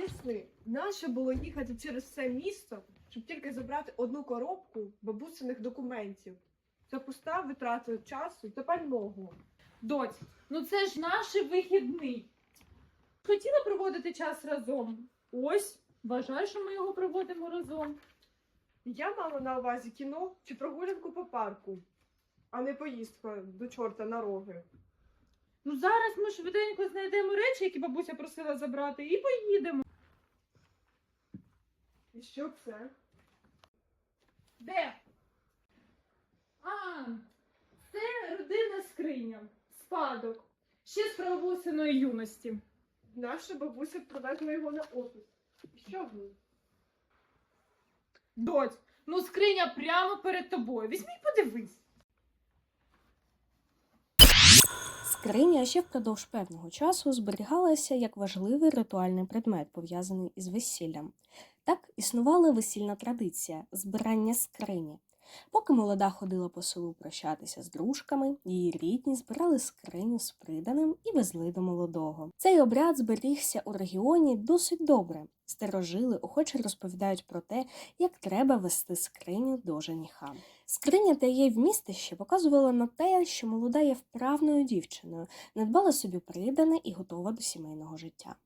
поясни, нащо було їхати через все місто, щоб тільки забрати одну коробку бабусиних документів? Це пуста витрата часу та пального. Доць, ну це ж наш вихідний. Хотіла проводити час разом. Ось, вважаю, що ми його проводимо разом. Я мала на увазі кіно чи прогулянку по парку, а не поїздка до чорта на роги. Ну зараз ми швиденько знайдемо речі, які бабуся просила забрати, і поїдемо. І що це? Де? А, це родинна скриня. Спадок. Ще з правобусиної юності. Наша бабуся привезла його на офіс. І що в ній? Доць, ну скриня прямо перед тобою. Візьми й подивись. Скриня ще впродовж певного часу зберігалася як важливий ритуальний предмет, пов'язаний із весіллям. Так існувала весільна традиція збирання скрині. Поки молода ходила по селу прощатися з дружками, її рідні збирали скриню з приданим і везли до молодого. Цей обряд зберігся у регіоні досить добре. Старожили охоче розповідають про те, як треба вести скриню до жениха. Скриня та її вмістище показувала на те, що молода є вправною дівчиною, надбала собі придане і готова до сімейного життя.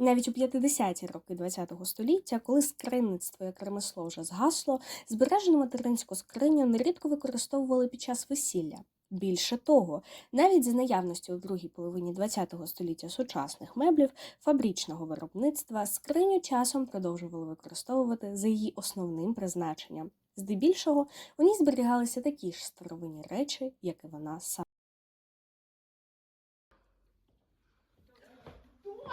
Навіть у 50-ті роки ХХ століття, коли скринництво як ремесло вже згасло, збережену материнську скриню нерідко використовували під час весілля. Більше того, навіть за наявності у другій половині ХХ століття сучасних меблів фабричного виробництва скриню часом продовжували використовувати за її основним призначенням. Здебільшого у ній зберігалися такі ж старовинні речі, як і вона сама.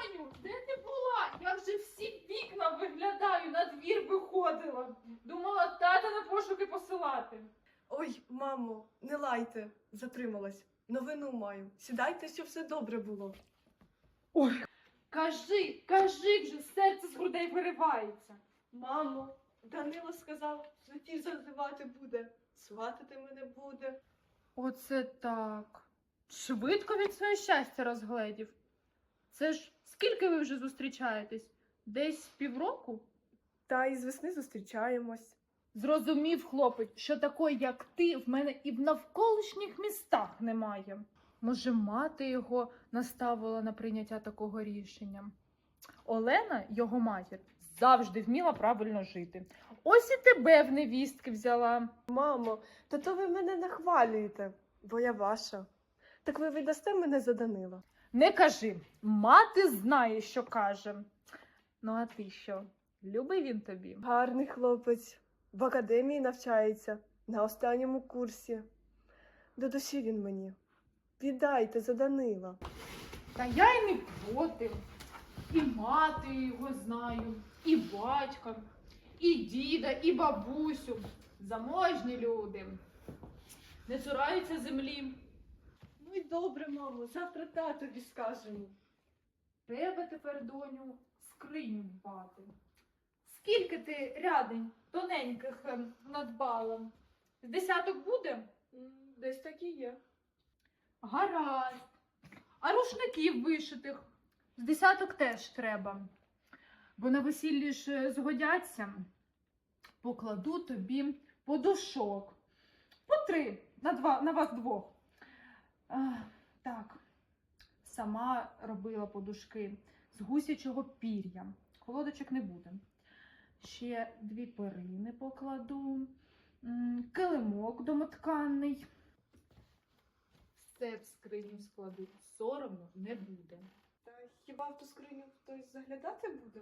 Доню, де ти була? Я вже всі вікна виглядаю, на двір виходила. Думала тата на пошуки посилати. Ой, мамо, не лайте, затрималась. Новину маю. Сідайте, щоб все добре було. Ой, кажи, кажи вже, серце з грудей виривається. Мамо, Данило сказав, святів зазивати буде, сватати мене буде. Оце так. Швидко від своє щастя розгледів. Це ж скільки ви вже зустрічаєтесь? Десь півроку? Та із весни зустрічаємось. Зрозумів хлопець, що такої, як ти, в мене і в навколишніх містах немає. Може, мати його наставила на прийняття такого рішення. Олена, його матір, завжди вміла правильно жити. Ось і тебе в невістки взяла. Мамо, та то ви мене нахвалюєте, бо я ваша. Так ви віддасте мене за Данила. Не кажи, мати знає, що каже. Ну, а ти що? Любий він тобі? Гарний хлопець. В академії навчається на останньому курсі. До душі він мені. Віддайте за Данила. Та я й не проти. І мати його знаю, і батька, і діда, і бабусю. Заможні люди. Не цураються землі. Добре, мамо, завтра татові скажемо. Треба тепер, доню, скриню дбати. Скільки ти рядень тоненьких ем, надбала? З десяток буде? М, Десь так і є. Гаразд. А рушників вишитих з десяток теж треба. Бо на весіллі ж е, згодяться. Покладу тобі подушок. По три на, два, на вас двох. Так, сама робила подушки з гусячого пір'я. Колодочок не буде. Ще дві перини покладу, килимок домотканий. Все в скриню складу. Соромно не буде. Та хіба в ту скриню хтось заглядати буде?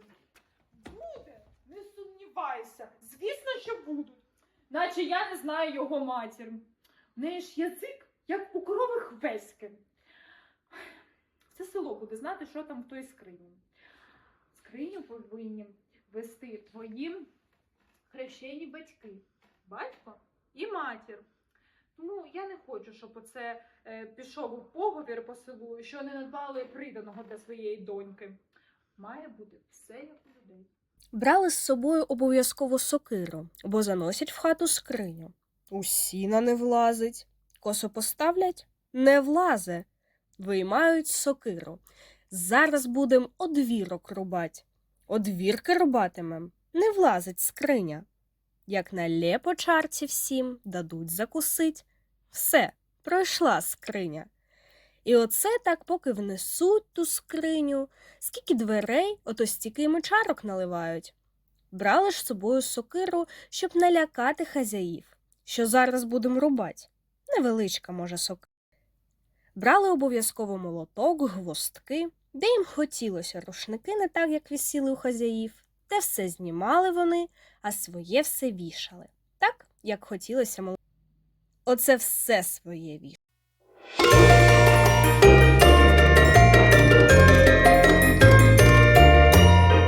Буде, не сумнівайся. Звісно, що будуть. Наче я не знаю його матір. В неї ж язик, як у корови хвеськи. Все село буде знати, що там в той скрині. Скриню повинні вести твої хрещені батьки, батько і матір. Тому я не хочу, щоб оце е, пішов у поговір по селу, що не надбали приданого для своєї доньки. Має бути все як у людей. Брали з собою обов'язково сокиру, бо заносять в хату скриню. У сіна не влазить. Косо поставлять не влазе. Виймають сокиру. Зараз будем одвірок рубать. Одвірки рубатимем, не влазить скриня. Як налє по чарці всім, дадуть закусить. Все, пройшла скриня. І оце так, поки внесуть ту скриню, скільки дверей, ото стільки й мочарок наливають. Брали ж з собою сокиру, щоб налякати хазяїв, що зараз будем рубать. Невеличка, може, сок. Брали обов'язково молоток, гвоздки, де їм хотілося рушники не так, як висіли у хазяїв, те все знімали вони, а своє все вішали, так, як хотілося молоток. Оце все своє вішали.